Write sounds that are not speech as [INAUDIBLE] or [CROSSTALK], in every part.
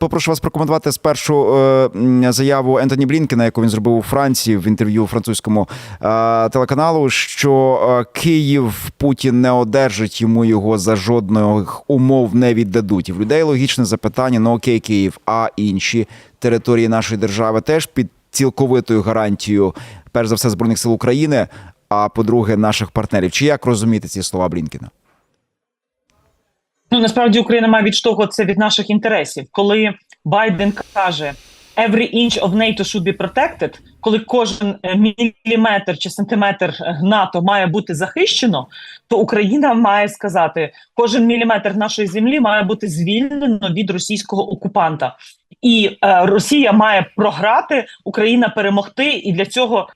Попрошу вас прокоментувати спершу е, заяву Ентоні Блінкена, яку він зробив у Франції в інтерв'ю французькому е, телеканалу, що е, Київ Путін не одержить йому його за жодних умов не віддадуть. І в людей логічне запитання: ну окей, Київ, а інші території нашої держави теж під цілковитою гарантією, перш за все, збройних сил України. А по-друге, наших партнерів. Чи як розуміти ці слова Блінкена? Ну насправді Україна має відштовхуватися від наших інтересів, коли Байден каже «Every inch of NATO should be protected», коли кожен е, міліметр чи сантиметр НАТО має бути захищено, то Україна має сказати, кожен міліметр нашої землі має бути звільнено від російського окупанта, і е, Росія має програти, Україна перемогти, і для цього.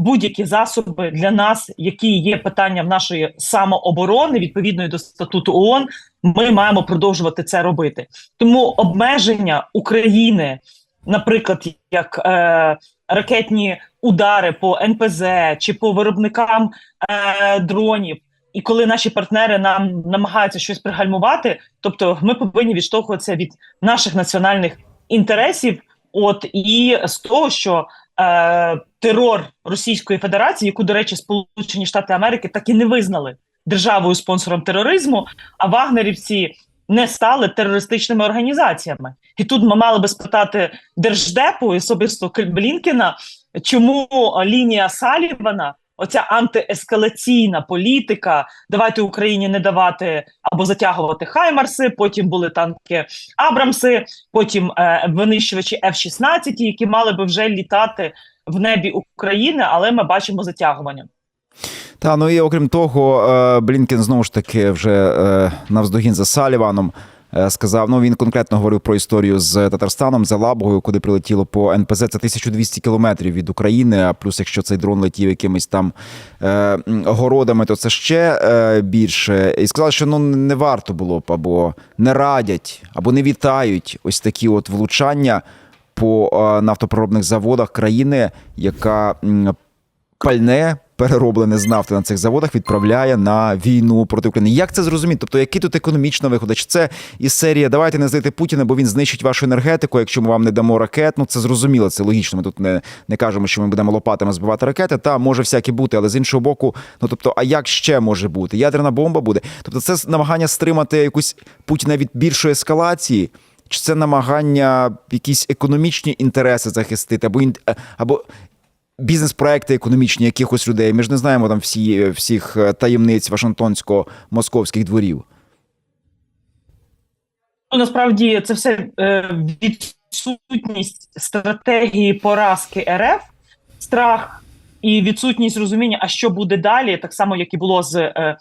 Будь-які засоби для нас, які є питанням нашої самооборони, відповідної до статуту ООН, ми маємо продовжувати це робити. Тому обмеження України, наприклад, як е, ракетні удари по НПЗ чи по виробникам е, дронів, і коли наші партнери нам намагаються щось пригальмувати, тобто ми повинні відштовхуватися від наших національних інтересів, от і з того, що е, терор Російської Федерації, яку, до речі, Сполучені Штати Америки так і не визнали державою спонсором тероризму, а вагнерівці не стали терористичними організаціями. І тут ми мали би спитати держдепу і особисто Блінкена, чому лінія Салівана, оця антиескалаційна політика, давайте Україні не давати або затягувати Хаймарси, потім були танки Абрамси, потім е, винищувачі F-16, які мали би вже літати в небі України, але ми бачимо затягування. Та ну і окрім того, е, Блінкен знову ж таки вже е, навздогін за Саліваном сказав. Ну він конкретно говорив про історію з Татарстаном, за Лабогою, куди прилетіло по НПЗ. Це 1200 кілометрів від України. А плюс, якщо цей дрон летів якимись там е, городами, то це ще е, більше. І сказали, що ну не варто було б або не радять, або не вітають ось такі от влучання по е, нафтопроробних заводах країни, яка пальне перероблене з нафти на цих заводах відправляє на війну проти України. Як це зрозуміти? Тобто, які тут економічна виходить? Чи це із серії Давайте не здайте Путіна, бо він знищить вашу енергетику, якщо ми вам не дамо ракет. Ну це зрозуміло, це логічно. Ми тут не, не кажемо, що ми будемо лопатами збивати ракети. Та може всяке бути, але з іншого боку, ну тобто, а як ще може бути? Ядерна бомба буде. Тобто, це намагання стримати якусь Путіна від більшої ескалації. Чи це намагання якісь економічні інтереси захистити, або е, або бізнес-проекти економічні якихось людей? Ми ж не знаємо там всі, всіх е, таємниць Вашингтонсько-московських дворів. Ну, насправді це все е, відсутність стратегії поразки РФ, страх і відсутність розуміння, а що буде далі, так само як і було з е,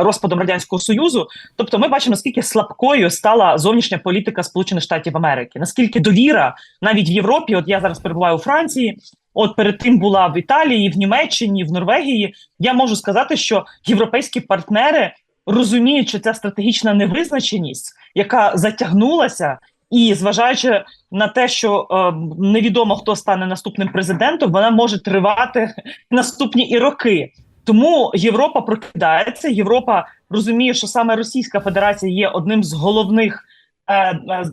розпадом радянського союзу. Тобто, ми бачимо наскільки слабкою стала зовнішня політика Сполучених Штатів Америки, наскільки довіра навіть в Європі. От я зараз перебуваю у Франції. От перед тим була в Італії, в Німеччині, в Норвегії. Я можу сказати, що європейські партнери розуміють, що ця стратегічна невизначеність, яка затягнулася, і зважаючи на те, що е, невідомо хто стане наступним президентом, вона може тривати [LAUGHS] наступні і роки. Тому Європа прокидається. Європа розуміє, що саме Російська Федерація є одним з головних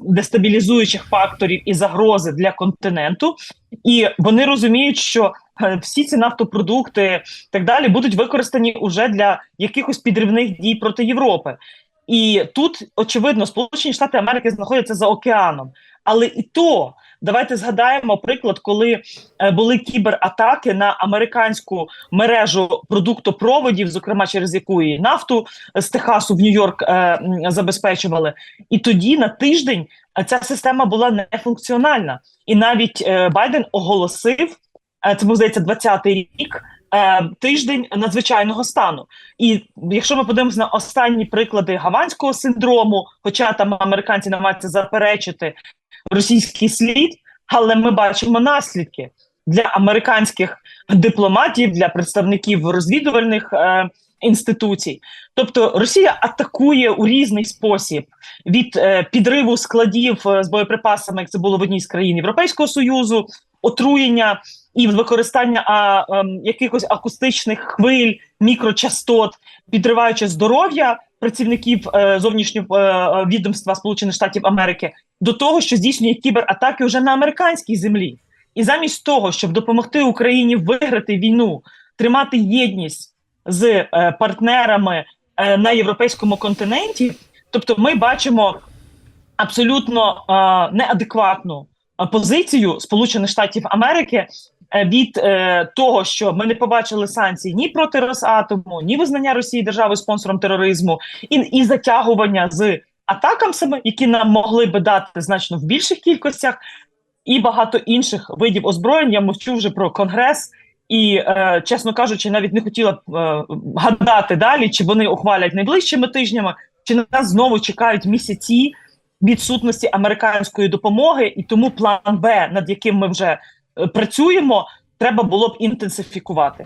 дестабілізуючих факторів і загрози для континенту, і вони розуміють, що е, всі ці нафтопродукти так далі будуть використані уже для якихось підривних дій проти Європи. І тут очевидно Сполучені Штати Америки знаходяться за океаном, але і то давайте згадаємо приклад, коли е, були кібератаки на американську мережу продуктопроводів, зокрема через яку і нафту з Техасу в Нью-Йорк е, забезпечували. І тоді на тиждень е, ця система була нефункціональна. І навіть е, Байден оголосив е, це був здається 20-й рік. Е, Тиждень надзвичайного стану, і якщо ми подивимося на останні приклади гаванського синдрому, хоча там американці намагаються заперечити російський слід, але ми бачимо наслідки для американських дипломатів, для представників розвідувальних е, інституцій. Тобто Росія атакує у різний спосіб від е, підриву складів е, з боєприпасами, як це було в одній з країн Європейського союзу, отруєння і використання а, ем, якихось акустичних хвиль, мікрочастот, підриваючи здоров'я працівників е, зовнішнього е, е, відомства Сполучених Штатів Америки до того, що здійснює кібератаки вже на американській землі. І замість того, щоб допомогти Україні виграти війну, тримати єдність з е, партнерами е, на європейському континенті, тобто ми бачимо абсолютно е, неадекватну позицію Сполучених Штатів Америки е, від е, того, що ми не побачили санкцій ні проти Росатому, ні визнання Росії державою спонсором тероризму, і, і затягування з атакам атакамсами, які нам могли би дати значно в більших кількостях, і багато інших видів озброєнь. Я мовчу вже про конгрес. І, е, чесно кажучи, навіть не хотіла б е, гадати далі, чи вони ухвалять найближчими тижнями, чи на нас знову чекають місяці відсутності американської допомоги, і тому план Б, над яким ми вже е, працюємо, треба було б інтенсифікувати.